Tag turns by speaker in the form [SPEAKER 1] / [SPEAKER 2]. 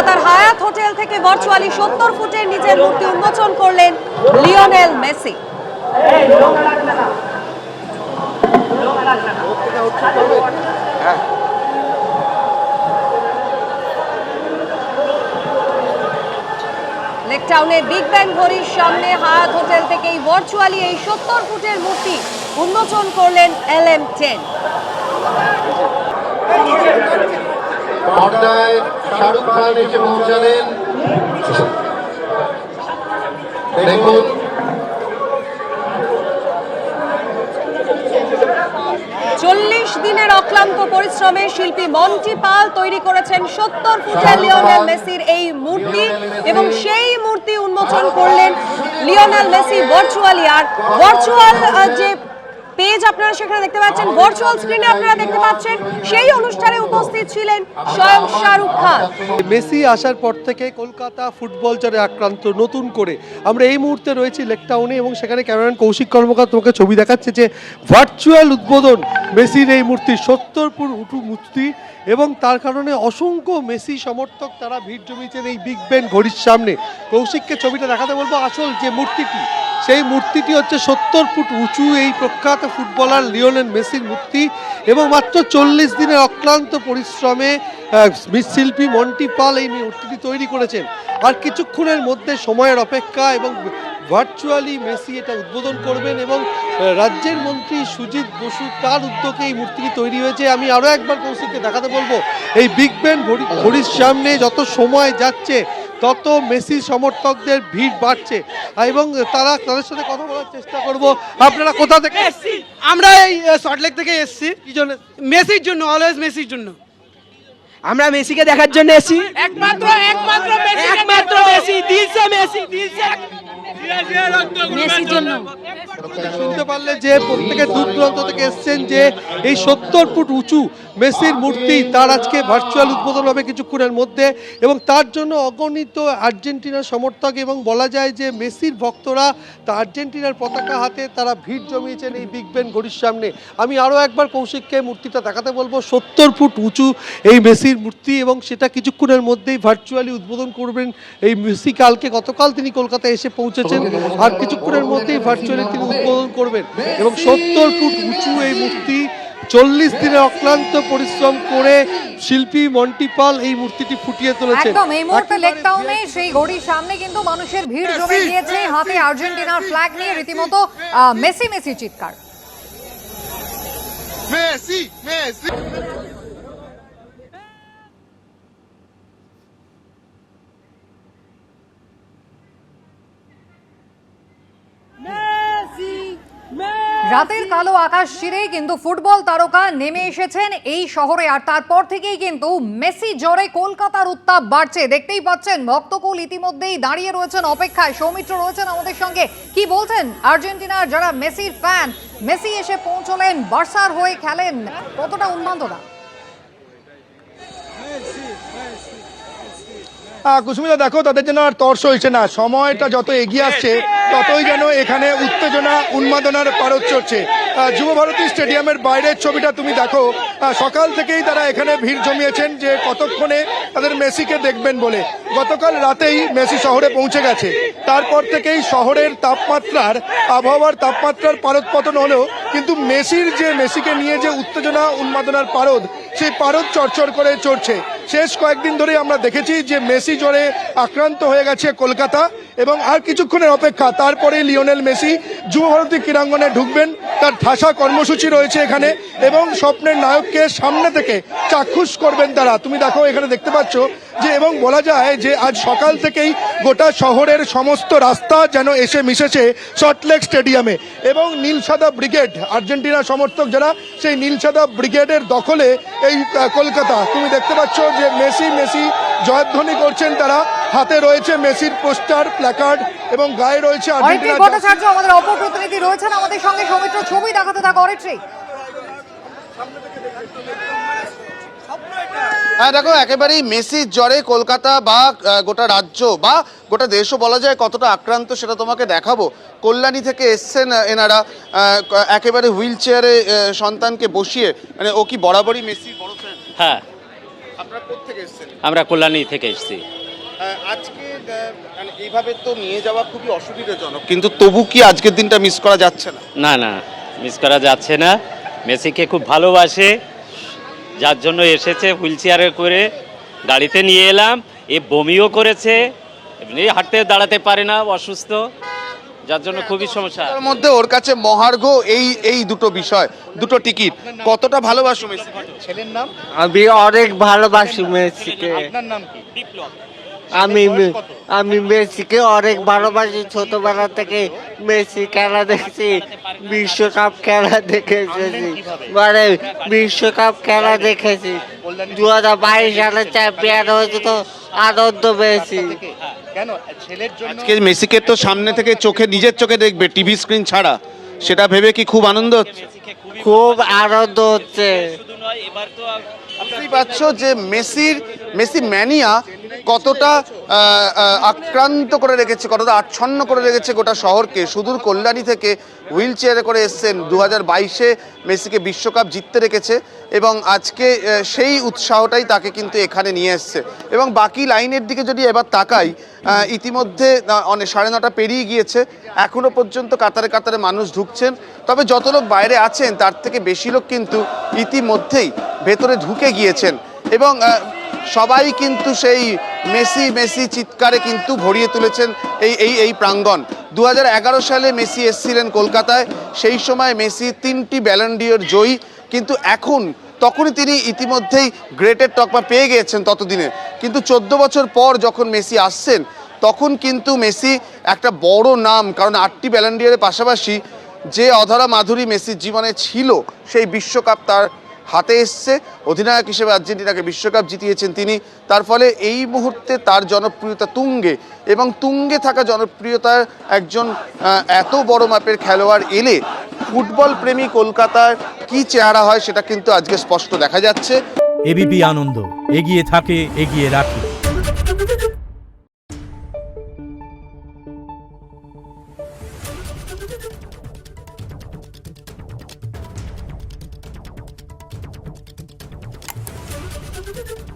[SPEAKER 1] কলকাতার Hyatt hotel থেকে virtually সত্তর ফুটের নিজের মূর্তি উন্মোচন করলেন লিওনেল মেসি। লেকটাউনে বিগ ব্যাং ঘড়ির সামনে হায়াত হোটেল থেকে এই ভার্চুয়ালি এই সত্তর ফুটের মূর্তি উন্মোচন করলেন L M ten.
[SPEAKER 2] Shahrukh Khan এসে পৌঁছালেন। দেখুন।
[SPEAKER 1] চল্লিশ দিনের অক্লান্ত পরিশ্রমে শিল্পী মন্টি পাল তৈরি করেছেন সত্তর ফুটের লিওনেল মেসির এই মূর্তি এবং সেই মূর্তি উন্মোচন করলেন লিওনেল মেসি ভার্চুয়ালি আর ভার্চুয়াল যে পেজ আপনারা সেখানে দেখতে পাচ্ছেন ভার্চুয়াল স্ক্রিনে আপনারা দেখতে পাচ্ছেন, সেই অনুষ্ঠানে উপস্থিত ছিলেন স্বয়ং শাহরুখ খান।
[SPEAKER 3] মেসি আসার পর থেকে কলকাতা ফুটবল জ্বরে আক্রান্ত, নতুন করে। আমরা এই মুহূর্তে রয়েছি লেকটাউনে এবং সেখানে ক্যামেরাম্যান কৌশিক কর্মকার তোমাকে ছবি দেখাচ্ছে যে ভার্চুয়াল উদ্বোধন মেসির এই মূর্তি সত্তর সত্তরপুর উঠু মূর্তি এবং তার কারণে অসংখ্য মেসি সমর্থক তারা ভিড় জমিয়েছেন এই বিগ বেন ঘড়ির সামনে। কৌশিককে ছবিটা দেখাতে বলব আসল যে মূর্তিটি, সেই মূর্তিটি হচ্ছে সত্তর ফুট উঁচু এই প্রখ্যাত ফুটবলার লিওনেল মেসির মূর্তি এবং মাত্র চল্লিশ দিনের অক্লান্ত পরিশ্রমে আহ, শিল্পী মন্টি পাল এই মূর্তিটি তৈরি করেছেন। আর কিছুক্ষণের মধ্যে সময়ের অপেক্ষা এবং ভার্চুয়ালি মেসি এটা উদ্বোধন করবেন এবং রাজ্যের মন্ত্রী সুজিত বসু তার উদ্যোগে এই মূর্তিটি তৈরি হয়েছে। আমি আরও একবার কৌশিককে দেখাতে বলব। এই বিগ ব্যান ঘড়ি ঘড়ির সামনে যত সময় যাচ্ছে তত মেসি সমর্থকদের ভিড় বাড়ছে। এবং তারা তাদের সাথে কথা বলার চেষ্টা করব। আপনারা কোথা থেকে
[SPEAKER 4] এসছি আমরা এই সল্টলেক থেকে এসছি।
[SPEAKER 3] কি জন্য?
[SPEAKER 4] মেসির জন্য অলওয়েজ মেসির জন্য। আমরা মেসিকে দেখার জন্য এসি একমাত্র একমাত্র মেসি একমাত্র মেসি দিলসে মেসি দিলসে
[SPEAKER 3] শুনতে পারলে যে দূর দূরান্ত থেকে এসছেন যে এই সত্তর ফুট উঁচু মেসির মূর্তি, তার আজকে ভার্চুয়াল উদ্বোধন হবে কিছুক্ষণের মধ্যে এবং তার জন্য অগণিত আর্জেন্টিনার সমর্থক এবং বলা যায় যে মেসির ভক্তরা তা আর্জেন্টিনার পতাকা হাতে তারা ভিড় জমিয়েছেন এই বিগ ঘড়ির সামনে। আমি আরও একবার কৌশিককে মূর্তিটা দেখাতে বলব। সত্তর ফুট উঁচু এই মেসির মূর্তি এবং সেটা কিছুক্ষণের মধ্যেই ভার্চুয়ালি উদ্বোধন করবেন এই মেসি কালকে। গতকাল তিনি কলকাতায় এসে পৌঁছেছেন আর কিছুক্ষণের মধ্যেই ভার্চুয়ালি তিনি উদ্বোধন করবেন। এবং সত্তর ফুট উঁচু এই মূর্তি চল্লিশ দিনে অক্লান্ত পরিশ্রম করে শিল্পী মন্টিপাল এই মূর্তিটি ফুটিয়ে তুলেছেন।
[SPEAKER 1] একদম এই মুহূর্তে লেকটাউনে সেই ঘড়ির সামনে কিন্তু মানুষের ভিড় জমে গিয়েছে হাতে আর্জেন্টিনার ফ্ল্যাগ নিয়ে রীতিমতো আহ, মেসি মেসি চিৎকার।
[SPEAKER 2] Messi Messi.
[SPEAKER 1] রাতের কালো আকাশ ছিঁড়েই কিন্তু ফুটবল তারকা নেমে এসেছেন এই শহরে। আর তারপর থেকেই কিন্তু মেসি জ্বরে কলকাতার উত্তাপ বাড়ছে। দেখতেই পাচ্ছেন, ভক্তকুল ইতিমধ্যেই দাঁড়িয়ে রয়েছেন অপেক্ষায়। সৌমিত্র রয়েছেন আমাদের সঙ্গে। কি বলছেন আর্জেন্টিনার যারা মেসির ফ্যান? মেসি এসে পৌঁছলেন, বার্সার হয়ে খেলেন। কতটা উন্মাদনা?
[SPEAKER 5] কুসুমিতা, দেখো, তাদের জন্য আর তর্স হয়েছে না। সময়টা যত এগিয়ে আসছে ততই যেন এখানে উত্তেজনা, উন্মাদনার পারদ চড়ছে। যুব ভারতী স্টেডিয়ামের বাইরের ছবিটা তুমি দেখো। সকাল থেকেই তারা এখানে ভিড় জমিয়েছেন যে কতক্ষণে তাদের মেসিকে দেখবেন বলে। গতকাল রাতেই মেসি শহরে পৌঁছে গেছে। তারপর থেকেই শহরের তাপমাত্রার আবহাওয়ার তাপমাত্রার পারদ পতন হলেও কিন্তু মেসির যে, মেসিকে নিয়ে যে উত্তেজনা, উন্মাদনার পারদ, সেই পারদ চরচর করে চড়ছে। শেষ কয়েকদিন ধরে আমরা দেখেছি যে মেসি জ্বরে আক্রান্ত হয়ে গেছে কলকাতা এবং আর কিছুক্ষণের অপেক্ষা, তারপরে লিওনেল মেসি যুব ভারতী ক্রীড়াঙ্গনে ঢুকবেন, তার ঠাসা কর্মসূচি রয়েছে এখানে এবং স্বপ্নের নায়ককে সামনে থেকে চাক্ষুষ করবেন তারা। তুমি দেখো, এখানে দেখতে পাচ্ছ যে এবং বলা যায় যে আজ সকাল থেকেই গোটা শহরের সমস্ত রাস্তা যেন এসে মিশেছে সল্টলেক স্টেডিয়ামে এবং নীল সাদা ব্রিগেড, আর্জেন্টিনা সমর্থক যারা, সেই নীল সাদা ব্রিগেডের দখলে এই কলকাতা। তুমি দেখতে পাচ্ছ যে মেসি মেসি জয়ধ্বনি করছেন তারা। হাতে রয়েছে মেসির পোস্টার প্ল্যাকার্ড এবং গায়ে রয়েছে আর্জেন্টিনা
[SPEAKER 1] ভট্টাচার্য আমাদের অপর প্রতিনিধি রয়েছেন। আমাদের সঙ্গে সৌমিত্র ছবি দেখাতে থাকো অরিত্রী।
[SPEAKER 6] হ্যাঁ দেখো একেবারেই মেসির জ্বরে কলকাতা বা গোটা রাজ্য বা গোটা দেশও বলা যায় কতটা আক্রান্ত সেটা তোমাকে দেখাবো। কল্যাণী থেকে এসছেন এনারা একেবারে হুইল চেয়ারে সন্তানকে বসিয়ে মানে ও কি বরাবরই মেসির বড় fan?
[SPEAKER 7] হ্যাঁ
[SPEAKER 6] আপনারা কোথেকে এসেছেন?
[SPEAKER 7] আমরা কল্যাণী থেকে এসেছি।
[SPEAKER 6] আজকে মানে এইভাবে তো নিয়ে যাওয়া খুবই অসুবিধাজনক কিন্তু তবু কি আজকের দিনটা মিস করা যাচ্ছে না?
[SPEAKER 7] না না মিস করা যাচ্ছে না। মেসিকে খুব ভালোবাসে যার জন্য এসেছে হুইল চেয়ারে করে গাড়িতে নিয়ে এলাম। এ বমিও করেছে এমনি হাঁটতে দাঁড়াতে পারে না অসুস্থ। যার জন্য খুবই সমস্যা।
[SPEAKER 6] তার মধ্যে ওর কাছে মহার্ঘ এই এই দুটো বিষয় দুটো টিকিট। কতটা ভালোবাসো মেসি ছেলের নাম?
[SPEAKER 8] আমি অনেক ভালোবাসি মেসিকে।
[SPEAKER 6] আপনার নাম কি? বিপ্লব।
[SPEAKER 8] আমি মে- আমি মেসিকে অনেক ভালোবাসি। ছোটবেলা থেকে মেসি খেলা দেখেছি বিশ্বকাপ খেলা দেখে এসেছি মানে বিশ্বকাপ খেলা দেখেছি। দু হাজার বাইশ সালে চ্যাম্পিয়ন হয়েছে তো আনন্দ পেয়েছি।
[SPEAKER 6] কেন? ছেলের জন্য আজকে মেসিকে তো সামনে থেকে চোখে নিজের চোখে দেখবে টিভি স্ক্রিন ছাড়া। সেটা ভেবে কি খুব আনন্দ হচ্ছে?
[SPEAKER 8] খুব আনন্দ হচ্ছে।
[SPEAKER 6] বুঝতেই পারছ যে মেসির মেসি ম্যানিয়া কতটা আক্রান্ত করে রেখেছে, কতটা আচ্ছন্ন করে রেখেছে গোটা শহরকে? সুদূর কল্যাণী থেকে হুইল চেয়ারে করে এসছেন দু হাজার বাইশে মেসিকে বিশ্বকাপ জিততে রেখেছে এবং আজকে সেই উৎসাহটাই তাকে কিন্তু এখানে নিয়ে এসছে। এবং বাকি লাইনের দিকে যদি এবার তাকাই ইতিমধ্যে অনেক সাড়ে নটা পেরিয়ে গিয়েছে। এখনও পর্যন্ত কাতারে কাতারে মানুষ ঢুকছেন। তবে যত লোক বাইরে আছেন, তার থেকে বেশি লোক কিন্তু ইতিমধ্যেই ভেতরে ঢুকে গিয়েছেন। এবং সবাই কিন্তু সেই মেসি মেসি চিৎকারে কিন্তু ভরিয়ে তুলেছেন এই এই এই প্রাঙ্গণ। দু হাজার এগারো সালে মেসি এসেছিলেন কলকাতায়, সেই সময় মেসি তিনটি ব্যালেন্ডিয়র জয়ী, কিন্তু এখন তখনই তিনি ইতিমধ্যেই গ্রেটের টকমা পেয়ে গিয়েছেন ততদিনে। কিন্তু চোদ্দ বছর পর যখন মেসি আসছেন, তখন কিন্তু মেসি একটা বড় নাম, কারণ আটটি ব্যালেন্ডিয়ারের পাশাপাশি যে অধরা মাধুরী মেসির জীবনে ছিল, সেই বিশ্বকাপ তার হাতে এসছে। অধিনায়ক হিসেবে আর্জেন্টিনাকে বিশ্বকাপ জিতিয়েছেন তিনি। তার ফলে এই মুহূর্তে তার জনপ্রিয়তা তুঙ্গে এবং তুঙ্গে থাকা জনপ্রিয়তার একজন এত বড় মাপের খেলোয়াড় এলে ফুটবল প্রেমী কলকাতার কি চেহারা হয় সেটা কিন্তু আজকে স্পষ্ট দেখা যাচ্ছে।
[SPEAKER 9] এবিপি আনন্দ, এগিয়ে থাকে, এগিয়ে রাখে। Thank you.